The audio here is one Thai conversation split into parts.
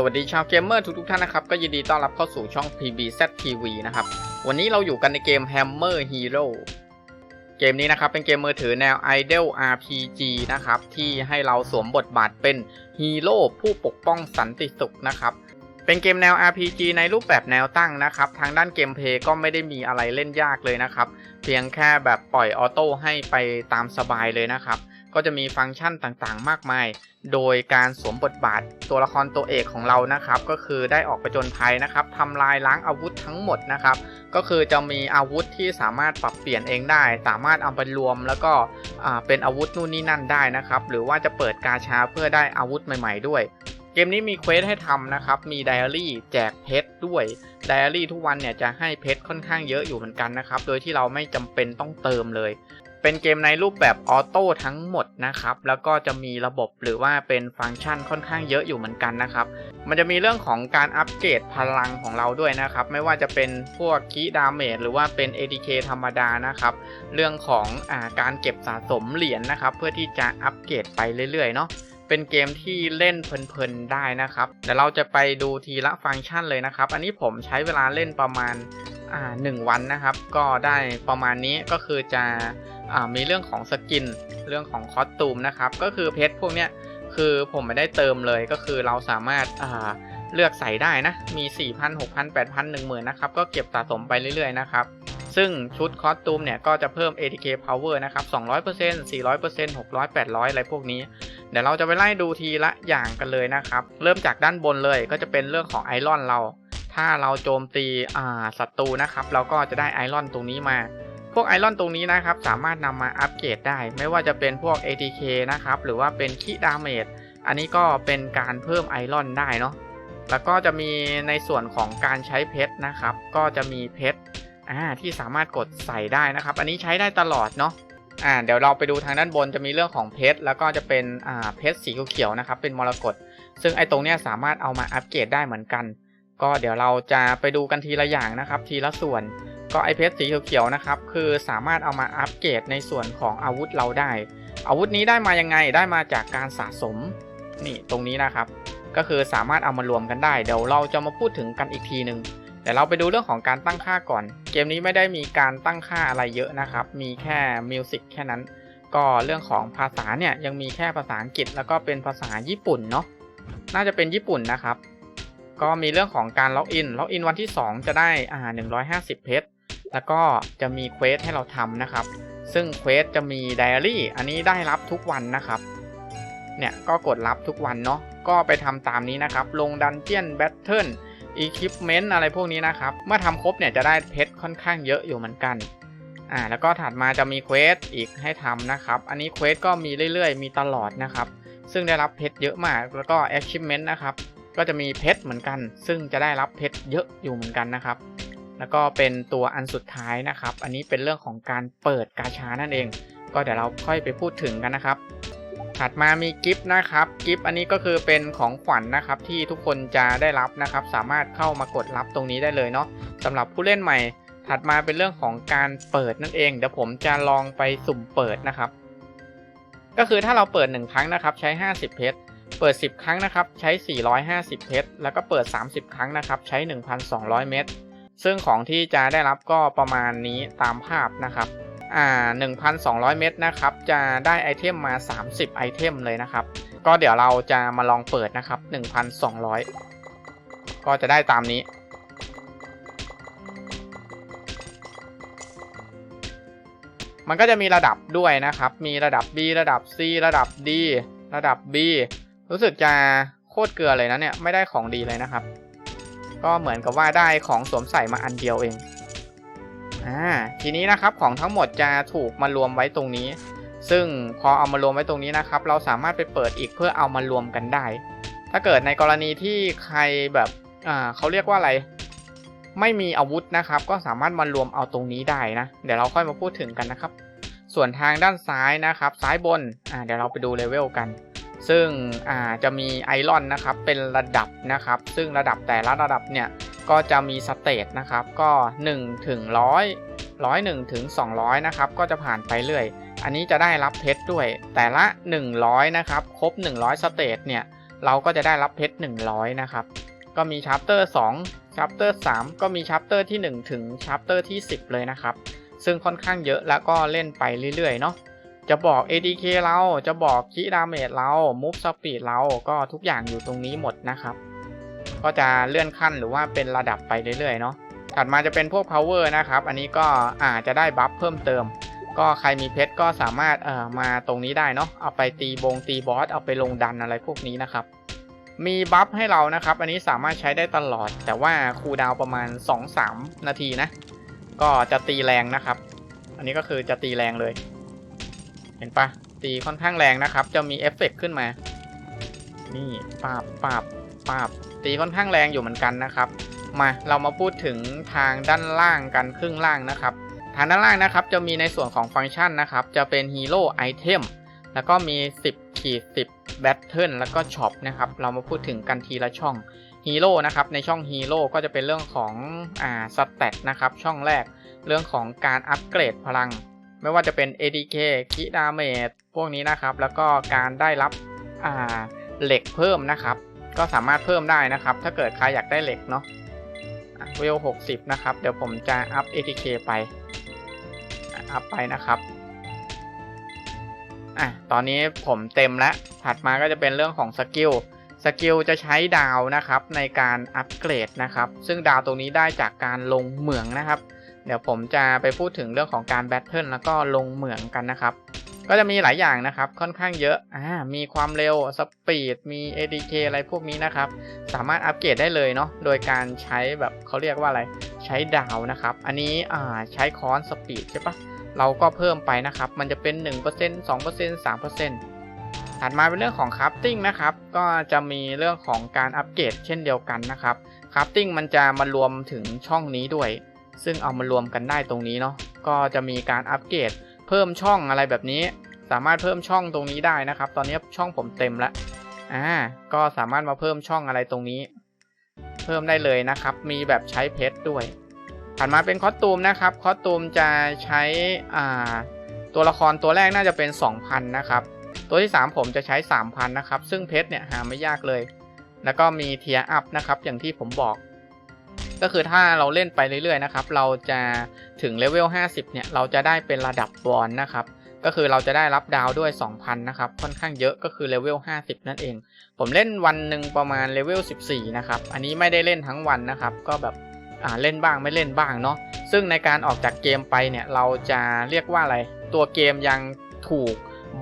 สวัสดีชาวเกมเมอร์ทุกๆท่านนะครับ ก็ยินดีต้อนรับเข้าสู่ช่อง PBZ TV นะครับ วันนี้เราอยู่กันในเกม Hammer Hero เกมนี้นะครับเป็นเกมมือถือแนว Idol RPG นะครับ ที่ให้เราสวมบทบาทเป็นฮีโร่ผู้ปกป้องสันติสุขนะครับ เป็นเกมแนว RPG ในรูปแบบแนวตั้งนะครับ ทางด้านเกมเพลย์ก็ไม่ได้มีอะไรเล่นยากเลยนะครับ เพียงแค่แบบปล่อยออโต้ให้ไปตามสบายเลยนะครับ ก็จะมีฟังก์ชันต่างๆ มากมาย โดยการสวมบทบาทตัวละครตัวเอกของเรานะครับ ก็คือได้ออกไปจนภัยนะครับทำลายล้างอาวุธทั้งหมดนะครับ ก็คือจะมีอาวุธที่สามารถปรับเปลี่ยนเองได้ สามารถเอาไปรวมแล้วก็เป็นอาวุธนู่นนี่นั่นได้นะครับ หรือว่าจะเปิดกาชาเพื่อได้อาวุธใหม่ ๆ ด้วยเกมนี้มีเควสให้ทำนะครับ มีไดอารี่แจกเพชรด้วย ไดอารี่ทุกวันเนี่ยจะให้เพชรค่อนข้างเยอะอยู่เหมือนกันนะครับ โดยที่เราไม่จำเป็นต้องเติมเลย เป็นเกมในรูปแบบออโต้ทั้งหมด นะครับ แล้วก็จะมีระบบหรือว่าเป็นฟังก์ชันค่อนข้างเยอะอยู่เหมือนกันนะครับ มันจะมีเรื่องของการอัปเกรดพลังของเราด้วยนะครับ ไม่ว่าจะเป็นพวกคีดาเมจหรือว่าเป็น ADK ธรรมดานะครับ เรื่องของอาการเก็บสะสมเหรียญนะครับ เพื่อที่จะอัปเกรดไปเรื่อยๆเนาะเป็นเกมที่เล่นเพลินๆได้นะครับเดี๋ยวเราจะไปดูทีละฟังก์ชันเลยนะครับ อันนี้ผมใช้เวลาเล่นประมาณหนึ่งวันนะครับ ก็ได้ประมาณนี้ก็คือจะ มีเรื่องของสกิน เรื่องของคอสตูมนะครับ ก็คือเพชรพวกเนี้ยคือผมไม่ได้เติมเลยก็คือเราสามารถาเลือกใส่ได้นะ มี 4,000 6,000 8,000 10,000นะครับ ก็เก็บสะสมไปเรื่อยๆนะครับ ซึ่งชุดคอสตูมเนี่ยก็จะเพิ่ม ATK Power นะครับ 200% 400% 600 800 อะไรพวกนี้ เดี๋ยวเราจะไปไล่ดูทีละอย่างกันเลยนะครับ เริ่มจากด้านบนเลยก็จะเป็นเรื่องของไอรอนเรา ถ้าเราโจมตีศัตรูนะครับ เราก็จะได้ไอรอนตรงนี้มา พวกไอรอนตรงนี้นะครับสามารถนำมาอัปเกรดได้ ไม่ว่าจะเป็นพวก ATK นะครับหรือว่าเป็นคีดาเมจอันนี้ก็เป็นการเพิ่มไอรอนได้เนาะแล้วก็จะมีในส่วนของการใช้เพชรนะครับ ก็จะมีเพชรอ่าที่สามารถกดใส่ได้นะครับ อันนี้ใช้ได้ตลอดเนาะอ่าเดี๋ยวเราไปดูทางด้านบนจะมีเรื่องของเพชรแล้วก็จะเป็นอ่าเพชรสีเขียวๆนะครับเป็นมรกตซึ่งไอ้ตรงเนี้ยสามารถเอามาอัปเกรดได้เหมือนกัน ก็เดี๋ยวเราจะไปดูกันทีละอย่างนะครับ ทีละส่วน ก็ไอเพชรสีเขียวๆนะครับ คือสามารถเอามาอัปเกรดในส่วนของอาวุธเราได้ อาวุธนี้ได้มายังไงได้มาจากการสะสมนี่ตรงนี้นะครับ ก็คือสามารถเอามารวมกันได้ เดี๋ยวเราจะมาพูดถึงกันอีกทีหนึ่งเดี๋ยวเราไปดูเรื่องของการตั้งค่าก่อน เกมนี้ไม่ได้มีการตั้งค่าอะไรเยอะนะครับ มีแค่มิวสิกแค่นั้น ก็เรื่องของภาษาเนี่ยยังมีแค่ภาษาอังกฤษแล้วก็เป็นภาษาญี่ปุ่นเนาะ น่าจะเป็นญี่ปุ่นนะครับ ก็มีเรื่องของการล็อกอิน ล็อกอินวันที่ 2 จะได้อ่า150 เพชร แล้วก็จะมีเควสให้เราทำนะครับ ซึ่งเควสจะมีไดอารี่ อันนี้ได้รับทุกวันนะครับ เนี่ยก็กดรับทุกวันเนาะ ก็ไปทำตามนี้นะครับ ลงดันเจียนแบทเทิลอีคิปเมนต์อะไรพวกนี้นะครับ เมื่อทำครบเนี่ยจะได้เพชรค่อนข้างเยอะอยู่เหมือนกัน อ่า แล้วก็ถัดมาจะมีเควสอีกให้ทำนะครับ อันนี้เควสก็มีเรื่อยๆ มีตลอดนะครับ ซึ่งได้รับเพชรเยอะมาก แล้วก็ achievement นะครับ ก็จะมีเพชรเหมือนกัน ซึ่งจะได้รับเพชรเยอะอยู่เหมือนกันนะครับ แล้วก็เป็นตัวอันสุดท้ายนะครับ อันนี้เป็นเรื่องของการเปิดกาชานั่นเอง ก็เดี๋ยวเราค่อยไปพูดถึงกันนะครับ ถัดมามีกิฟต์นะครับ กิฟต์อันนี้ก็คือเป็นของขวัญนนะครับที่ทุกคนจะได้รับนะครับ สามารถเข้ามากดรับตรงนี้ได้เลยเนาะสำหรับผู้เล่นใหม่ ถัดมาเป็นเรื่องของการเปิดนั่นเอง เดี๋ยวผมจะลองไปสุ่มเปิดนะครับ ก็คือถ้าเราเปิด 1 ครั้งนะครับ ใช้ 50 เพชรเปิด 10 ครั้งนะครับ ใช้ 450 เพชร แล้วก็เปิด 30 ครั้งนะครับ ใช้ 1,200 เม็ด ซึ่งของที่จะได้รับก็ประมาณนี้ตามภาพนะครับอ่า1,200 เม็ดนะครับ จะได้ไอเทมมา 30 ไอเทมเลยนะครับ ก็เดี๋ยวเราจะมาลองเปิดนะครับ 1,200 ก็จะได้ตามนี้ มันก็จะมีระดับด้วยนะครับ มีระดับ B ระดับ C ระดับ D ระดับ B รู้สึกจะโคตรเกลือเลยนะเนี่ย ไม่ได้ของดีเลยนะครับ ก็เหมือนกับว่าได้ของสวมใส่มาอันเดียวเองอ่าทีนี้นะครับของทั้งหมดจะถูกมารวมไว้ตรงนี้ ซึ่งพอเอามารวมไว้ตรงนี้นะครับ เราสามารถไปเปิดอีกเพื่อเอามารวมกันได้ ถ้าเกิดในกรณีที่ใครแบบอ่าเขาเรียกว่าอะไร ไม่มีอาวุธนะครับ ก็สามารถมารวมเอาตรงนี้ได้นะ เดี๋ยวเราค่อยมาพูดถึงกันนะครับ ส่วนทางด้านซ้ายนะครับ ซ้ายบนอ่าเดี๋ยวเราไปดูเลเวลกัน ซึ่งจะมีไอรอนนะครับเป็นระดับนะครับ ซึ่งระดับแต่ละระดับเนี่ยก็จะมีสเตจนะครับ ก็1ถึง100 101ถึง200นะครับก็จะผ่านไปเรื่อย อันนี้จะได้รับเพชรด้วย แต่ละ 100นะครับครบ 100 สเตจเนี่ยเราก็จะได้รับเพชร100นะครับก็มีชาร์เตอร์2ชาร์เตอร์3ก็มีชาร์เตอร์ที่ 1 ถึงชาร์เตอร์ที่ 10 เลยนะครับ ซึ่งค่อนข้างเยอะแล้วก็เล่นไปเรื่อยๆเนาะ จะบอก ADK เราจะบอกคีดาเมจเรา Move Speed เราก็ทุกอย่างอยู่ตรงนี้หมดนะครับ ก็จะเลื่อนขั้นหรือว่าเป็นระดับไปเรื่อยๆเนาะถัดมาจะเป็นพวก power นะครับ อันนี้ก็อาจจะได้บัฟเพิ่มเติม ก็ใครมีเพชรก็สามารถเอ่อมาตรงนี้ได้เนาะเอาไปตีบงตีบอสเอาไปลงดันอะไรพวกนี้นะครับ มีบัฟให้เรานะครับ อันนี้สามารถใช้ได้ตลอด แต่ว่าคูดาวประมาณ 2-3 นาทีนะ ก็จะตีแรงนะครับ อันนี้ก็คือจะตีแรงเลย เห็นปะตีค่อนข้างแรงนะครับ จะมีเอฟเฟกต์ขึ้นมา นี่ปาบปาบปาบตีค่อนข้างแรงอยู่เหมือนกันนะครับ มาเรามาพูดถึงทางด้านล่างกันครึ่งล่างนะครับ ทางด้านล่างนะครับจะมีในส่วนของฟังก์ชันนะครับ จะเป็นฮีโร่ไอเทมแล้วก็มี 10 ขีด 10 แบตเทิลแล้วก็ช็อปนะครับ เรามาพูดถึงกันทีละช่องฮีโร่นะครับ ในช่องฮีโร่ก็จะเป็นเรื่องของอ่าสเตตนะครับ ช่องแรก เรื่องของการอัปเกรดพลัง ไม่ว่าจะเป็น ADK คิดาเมจพวกนี้นะครับ แล้วก็การได้รับเหล็กเพิ่มนะครับ ก็สามารถเพิ่มได้นะครับ ถ้าเกิดใครอยากได้เหล็กเนาะเวล60 นะครับ เดี๋ยวผมจะอัพ ATK ไป อัพไปนะครับอะตอนนี้ผมเต็มแล้ว ถัดมาก็จะเป็นเรื่องของสกิล สกิลจะใช้ดาวนะครับในการอัปเกรดนะครับ ซึ่งดาวตรงนี้ได้จากการลงเหมืองนะครับ เดี๋ยวผมจะไปพูดถึงเรื่องของการแบทเทิลแล้วก็ลงเหมืองกันนะครับ ก็จะมีหลายอย่างนะครับ ค่อนข้างเยอะอ่ามีความเร็วสปีดมี ADK อะไรพวกนี้นะครับ สามารถอัปเกรดได้เลยเนาะโดยการใช้แบบเขาเรียกว่าอะไรใช้ดาวนะครับ อันนี้อ่าใช้คอนสปีดใช่ปะเราก็เพิ่มไปนะครับ มันจะเป็น 1% 2% 3%ถัดมาเป็นเรื่องของคราฟติ้งนะครับ ก็จะมีเรื่องของการอัปเกรดเช่นเดียวกันนะครับคราฟติ้งมันจะมารวมถึงช่องนี้ด้วย ซึ่งเอามารวมกันได้ตรงนี้เนาะก็จะมีการอัปเกรดเพิ่มช่องอะไรแบบนี้ สามารถเพิ่มช่องตรงนี้ได้นะครับ ตอนนี้ช่องผมเต็มแล้วอ่าก็สามารถมาเพิ่มช่องอะไรตรงนี้ เพิ่มได้เลยนะครับ มีแบบใช้เพชรด้วยถัดมาเป็นคอสตูมนะครับคอสตูมจะใช้อ่าตัวละครตัวแรกน่าจะเป็น 2,000 นะครับ ตัวที่ 3 ผมจะใช้ 3,000 นะครับ ซึ่งเพชรเนี่ยหาไม่ยากเลย แล้วก็มีเทียร์อัพนะครับ อย่างที่ผมบอก ก็คือถ้าเราเล่นไปเรื่อยๆนะครับ เราจะถึงเลเวล 50 เนี่ย เราจะได้เป็นระดับบอลนะครับ ก็คือเราจะได้รับดาวด้วย 2,000 นะครับ ค่อนข้างเยอะก็คือเลเวล 50 นั่นเอง ผมเล่นวันหนึ่งประมาณเลเวล 14 นะครับ อันนี้ไม่ได้เล่นทั้งวันนะครับ ก็แบบอ่าเล่นบ้างไม่เล่นบ้างเนาะ ซึ่งในการออกจากเกมไปเนี่ย เราจะเรียกว่าอะไร ตัวเกมยังถูก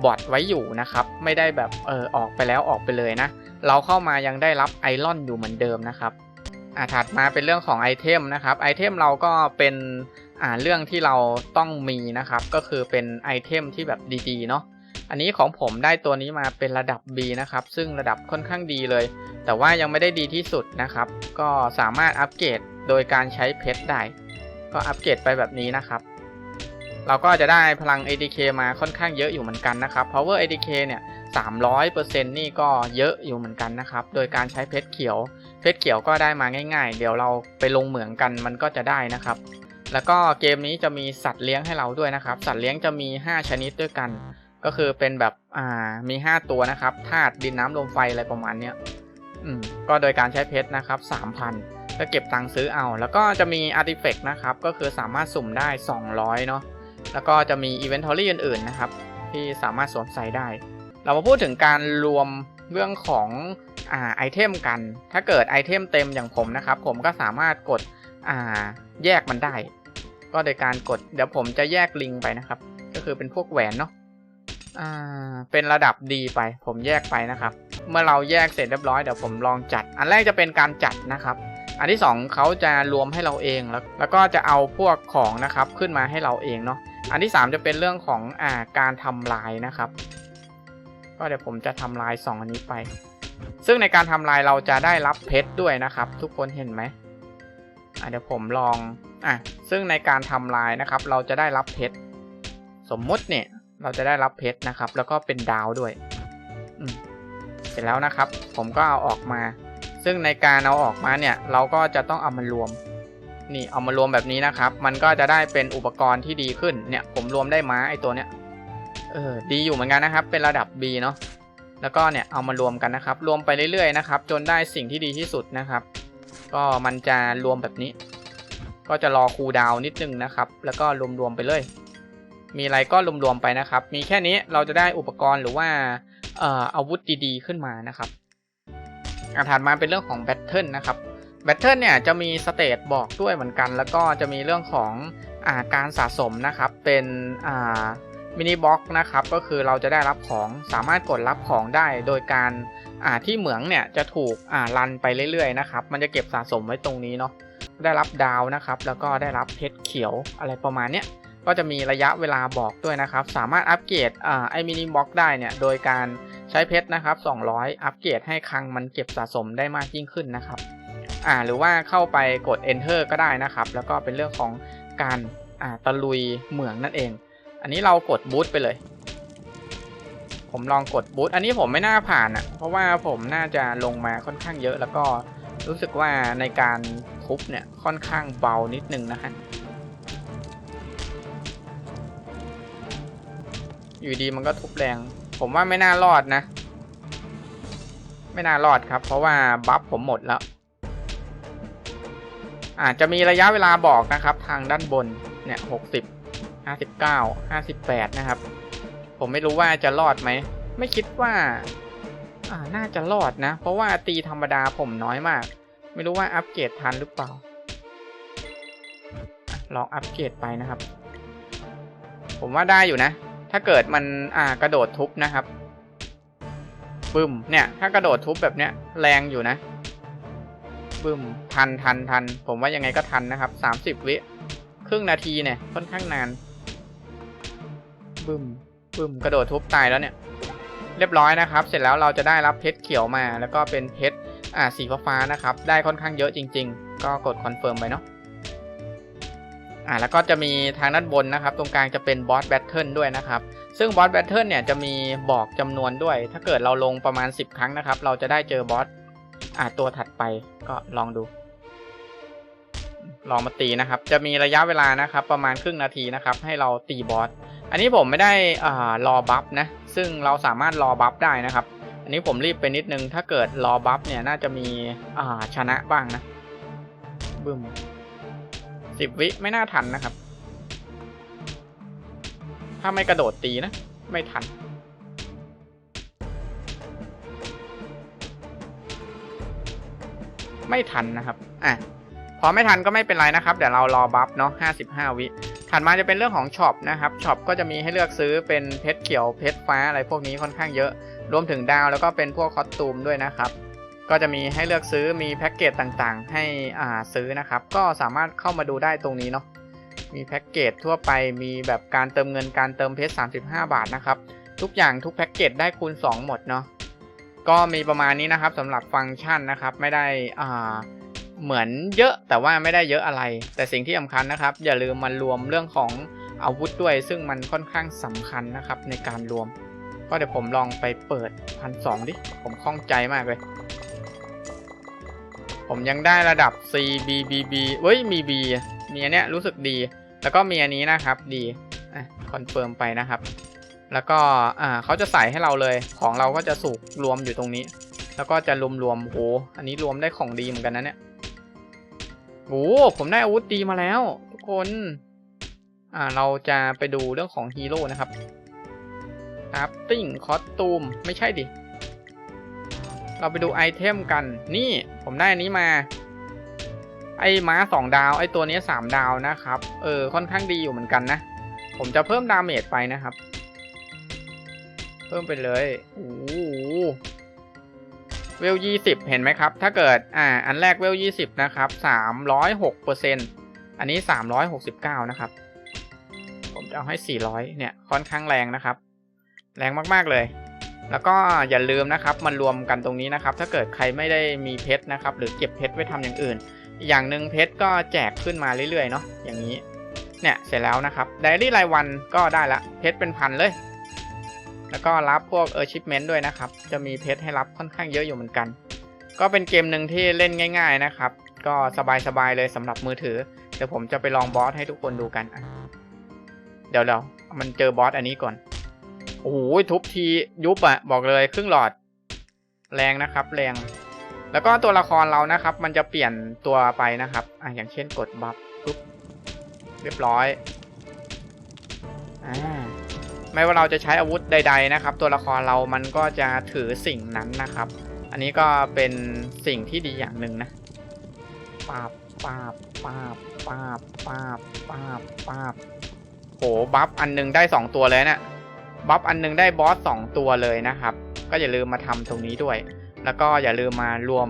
บอทไว้อยู่นะครับ ไม่ได้แบบเออออกไปแล้วออกไปเลยนะ เราเข้ามายังได้รับไอรอนอยู่เหมือนเดิมนะครับ อ่าถัดมาเป็นเรื่องของไอเทมนะครับไอเทมเราก็เป็นอ่าเรื่องที่เราต้องมีนะครับ ก็คือเป็นไอเทมที่แบบดีๆเนาะอันนี้ของผมได้ตัวนี้มาเป็นระดับ B นะครับ ซึ่งระดับค่อนข้างดีเลย แต่ว่ายังไม่ได้ดีที่สุดนะครับ ก็สามารถอัปเกรดโดยการใช้เพชรได้ ก็อัปเกรดไปแบบนี้นะครับ เราก็จะได้พลัง ADK มาค่อนข้างเยอะอยู่เหมือนกันนะครับ Power ADK เนี่ย300%นี่ก็เยอะอยู่เหมือนกันนะครับ โดยการใช้เพชรเขียว เพชรเขียวก็ได้มาง่ายๆ เดี๋ยวเราไปลงเหมืองกันมันก็จะได้นะครับ แล้วก็เกมนี้จะมีสัตว์เลี้ยงให้เราด้วยนะครับ สัตว์เลี้ยงจะมี 5 ชนิดด้วยกัน ก็คือเป็นแบบอ่ามี 5 ตัวนะครับธาตุดินน้ำลมไฟอะไรประมาณเนี้ยอืมก็โดยการใช้เพชรนะครับ3,000ก็เก็บตังค์ซื้อเอา แล้วก็จะมีอาร์ติเฟกต์นะครับก็คือสามารถสุ่มได้ 200เนาะแล้วก็จะมีอีเวนทอรี่อื่นๆนะครับที่สามารถสวมใส่ได้ เรามาพูดถึงการรวมเรื่องของ อ่าไอเทมกัน ถ้าเกิดไอเทมเต็มอย่างผมนะครับ ผมก็สามารถกดอ่าแยกมันได้ ก็โดยการกดเดี๋ยวผมจะแยกลิงไปนะครับ ก็คือเป็นพวกแหวนเนาะอ่าเป็นระดับดีไป ผมแยกไปนะครับ เมื่อเราแยกเสร็จเรียบร้อยเดี๋ยวผมลองจัด อันแรกจะเป็นการจัดนะครับ อันที่ 2เขาจะรวมให้เราเองแล้ว แล้วก็จะเอาพวกของนะครับขึ้นมาให้เราเองเนาะอันที่ 3 จะเป็นเรื่องของอ่าการทำลายนะครับ ก็เดี๋ยวผมจะทำลาย2อันนี้ไป ซึ่งในการทำลายเราจะได้รับเพชรด้วยนะครับ ทุกคนเห็นไหมอะเดี๋ยวผมลองอะซึ่งในการทำลายนะครับ เราจะได้รับเพชรสมมติเนี่ยเราจะได้รับเพชรนะครับ แล้วก็เป็นดาวด้วยเสร็จแล้วนะครับ ผมก็เอาออกมา ซึ่งในการเอาออกมาเนี่ย เราก็จะต้องเอามารวม นี่เอามารวมแบบนี้นะครับ มันก็จะได้เป็นอุปกรณ์ที่ดีขึ้นเนี่ย ผมรวมได้ม้าไอตัวเนี้ยเออดีอยู่เหมือนกันนะครับ เป็นระดับ B เนาะ แล้วก็เนี่ยเอามารวมกันนะครับ รวมไปเรื่อยๆนะครับ จนได้สิ่งที่ดีที่สุดนะครับ ก็มันจะรวมแบบนี้ ก็จะรอคูลดาวนิดนึงนะครับ แล้วก็รวมๆไปเลย มีอะไรก็รวมๆไปนะครับ มีแค่นี้เราจะได้อุปกรณ์หรือว่าเอ่ออาวุธดีๆ ขึ้นมานะครับอะถัดมาเป็นเรื่องของแบทเทิลนะครับแบทเทิลเนี่ยจะมีสเตตบอกด้วยเหมือนกัน แล้วก็จะมีเรื่องของอาการสะสมนะครับ เป็นอ่า มินิบ็อกนะครับก็คือเราจะได้รับของสามารถกดรับของได้โดยการอ่าที่เหมืองเนี่ยจะถูกอ่ารันไปเรื่อยๆนะครับมันจะเก็บสะสมไว้ตรงนี้เนาะได้รับดาวนะครับแล้วก็ได้รับเพชรเขียวอะไรประมาณเนี้ยก็จะมีระยะเวลาบอกด้วยนะครับ สามารถอัปเกรดอ่าไอมินิบ็อกได้เนี่ยโดยการใช้เพชรนะครับ 200 อัปเกรดให้คลังมันเก็บสะสมได้มากยิ่งขึ้นนะครับอ่าหรือว่าเข้าไปกด enter ก็ได้นะครับ แล้วก็เป็นเรื่องของการอ่าตะลุยเหมืองนั่นเอง อันนี้เรากดบูตไปเลย ผมลองกดบูตอันนี้ผมไม่น่าผ่านอะ่ะ เพราะว่าผมน่าจะลงมาค่อนข้างเยอะ แล้วก็รู้สึกว่าในการทุบเนี่ยค่อนข้างเบานิดนึงนะฮะ อยู่ดีมันก็ทุบแรง ผมว่าไม่น่ารอดนะ ไม่น่ารอดครับ เพราะว่าบัฟผมหมดแล้วอาจจะมีระยะเวลาบอกนะครับทางด้านบนเนี่ยหกสิบ ห้าสิบเก้าห้าสิบแปดนะครับ ผมไม่รู้ว่าจะรอดไหม ไม่คิดว่า อ่า น่าจะรอดนะ เพราะว่าตีธรรมดาผมน้อยมาก ไม่รู้ว่าอัปเกรดทันหรือเปล่า ลองอัปเกรดไปนะครับ ผมว่าได้อยู่นะ ถ้าเกิดมัน อ่า กระโดดทุบนะครับบึ้ม เนี่ย ถ้ากระโดดทุบแบบเนี้ย แรงอยู่นะบึ้ม ทันทันทัน ผมว่ายังไงก็ทันนะครับสามสิบวิ ครึ่งนาทีเนี่ย ค่อนข้างนาน บึ้มบึ้มกระโดดทุบตายแล้วเนี่ย เรียบร้อยนะครับ เสร็จแล้วเราจะได้รับเพชรเขียวมา แล้วก็เป็นเพชรอ่าสีฟ้านะครับ ได้ค่อนข้างเยอะจริง ๆ ก็กดคอนเฟิร์มไปเนาะอ่าแล้วก็จะมีทางด้านบนนะครับ ตรงกลางจะเป็นบอสแบทเทิลด้วยนะครับ ซึ่งบอสแบทเทิลเนี่ยจะมีบอกจำนวนด้วย ถ้าเกิดเราลงประมาณ 10 ครั้งนะครับ เราจะได้เจอบอสอ่าตัวถัดไปก็ลองดู ลองมาตีนะครับ จะมีระยะเวลานะครับ ประมาณครึ่งนาทีนะครับ ให้เราตีบอส อันนี้ผมไม่ได้อ่ารอบัฟนะ ซึ่งเราสามารถรอบัฟได้นะครับ อันนี้ผมรีบไปนิดนึง ถ้าเกิดรอบัฟเนี่ยน่าจะมีอ่าชนะบ้างนะบึ้มสิบวิไม่น่าทันนะครับ ถ้าไม่กระโดดตีนะ ไม่ทัน ไม่ทันนะครับ อะ พอไม่ทันก็ไม่เป็นไรนะครับ เดี๋ยวเรารอบัฟเนาะ55วิ ถัดมาจะเป็นเรื่องของช็อปนะครับช็อปก็จะมีให้เลือกซื้อเป็นเพชรเขียวเพชรฟ้าอะไรพวกนี้ค่อนข้างเยอะ รวมถึงดาวแล้วก็เป็นพวกคอสตูมด้วยนะครับ ก็จะมีให้เลือกซื้อมีแพ็กเกจต่างๆ ให้อ่าซื้อนะครับ ก็สามารถเข้ามาดูได้ตรงนี้เนาะมีแพ็กเกจทั่วไปมีแบบการเติมเงินการเติมเพชร35 บาทนะครับทุกอย่างทุกแพ็กเกจได้คูณ 2 หมดเนาะก็มีประมาณนี้นะครับสำหรับฟังก์ชันนะครับไม่ได้อ่า เหมือนเยอะแต่ว่าไม่ได้เยอะอะไร แต่สิ่งที่สำคัญนะครับ อย่าลืมมันรวมเรื่องของอาวุธด้วย ซึ่งมันค่อนข้างสำคัญนะครับในการรวม ก็เดี๋ยวผมลองไปเปิดพันสองดิ ผมคล่องใจมากเลย ผมยังได้ระดับ C B B B เว้ยมี B มีอันเนี้ยรู้สึกดี แล้วก็มีอันนี้นะครับดีอะคอนเฟิร์มไปนะครับ แล้วก็อ่าเขาจะใส่ให้เราเลย ของเราก็จะสูกรวมอยู่ตรงนี้ แล้วก็จะรวมรวมโอ้อันนี้รวมได้ของดีเหมือนกันนะเนี่ย โอ้ผมได้อาวุธดีมาแล้ว ทุกคน อ่าเราจะไปดูเรื่องของฮีโร่นะครับครับติ้งคอสตูม ไม่ใช่ดิ เราไปดูไอเทมกัน นี่ผมได้อันนี้มา ไอ้ม้าสองดาว ไอ้ตัวนี้สามดาวนะครับ เออ ค่อนข้างดีอยู่เหมือนกันนะ ผมจะเพิ่มดาเมจไปนะครับ เพิ่มไปเลย โอ้โห เวลยี่สิบเห็นไหมครับ ถ้าเกิดอ่าอันแรกเวลยี่สิบนะครับสามร้อยหกเปอร์เซ็นอันนี้สามร้อยหกสิบเก้านะครับ ผมจะเอาให้สี่ร้อยเนี่ยค่อนข้างแรงนะครับ แรงมากๆเลย แล้วก็อย่าลืมนะครับมันรวมกันตรงนี้นะครับ ถ้าเกิดใครไม่ได้มีเพชรนะครับ หรือเก็บเพชรไว้ทำอย่างอื่นอีกอย่างหนึ่งเพชรก็แจกขึ้นมาเรื่อยๆเนาะอย่างนี้เนี่ยเสร็จแล้วนะครับไดอารี่รายวันก็ได้ละเพชรเป็นพันเลย แล้วก็รับพวกเออร์ชิปเมนต์ด้วยนะครับ จะมีเพชรให้รับค่อนข้างเยอะอยู่เหมือนกัน ก็เป็นเกมหนึ่งที่เล่นง่าย ๆนะครับ ก็สบายๆเลยสำหรับมือถือ เดี๋ยวผมจะไปลองบอสให้ทุกคนดูกัน เดี๋ยวเดี๋ยวมันเจอบอสอันนี้ก่อนโหโอ้โหทุบทียุบอะบอกเลยครึ่งหลอด แรงนะครับ แรง แล้วก็ตัวละครเรานะครับ มันจะเปลี่ยนตัวไปนะครับอะอย่างเช่นกดบัฟปุ๊บเรียบร้อยอ่า ไม่ว่าเราจะใช้อาวุธใด ๆนะครับ ตัวละครเรามันก็จะถือสิ่งนั้นนะครับ อันนี้ก็เป็นสิ่งที่ดีอย่างหนึ่งนะปาบปาบปาบปาบปาบปาบปาบโหบัฟอันหนึงได้สองตัวเลยเนะี่ยบัฟอันหนึงได้บอสสองตัวเลยนะครับ ก็อย่าลืมมาทำตรงนี้ด้วย แล้วก็อย่าลืมมารวม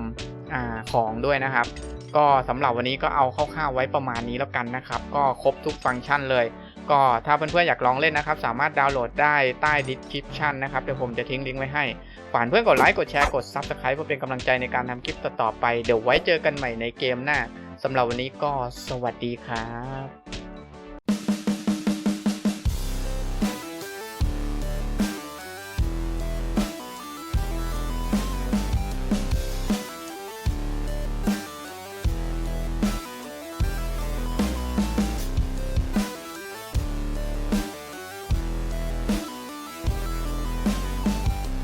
อาของด้วยนะครับ ก็สำหรับวันนี้ก็เอาคร่าวๆไว้ประมาณนี้แล้วกันนะครับ ก็ครบทุกฟังก์ชันเลย ก็ถ้าเพื่อนๆอยากลองเล่นนะครับ สามารถดาวน์โหลดได้ใต้ description นะครับ เดี๋ยวผมจะทิ้งลิงก์ไว้ให้ ฝากเพื่อนกดไลค์ กดแชร์ กด Subscribe เพื่อเป็นกำลังใจในการทำคลิปต่อๆไป เดี๋ยวไว้เจอกันใหม่ในเกมหน้าสำหรับวันนี้ก็สวัสดีครับ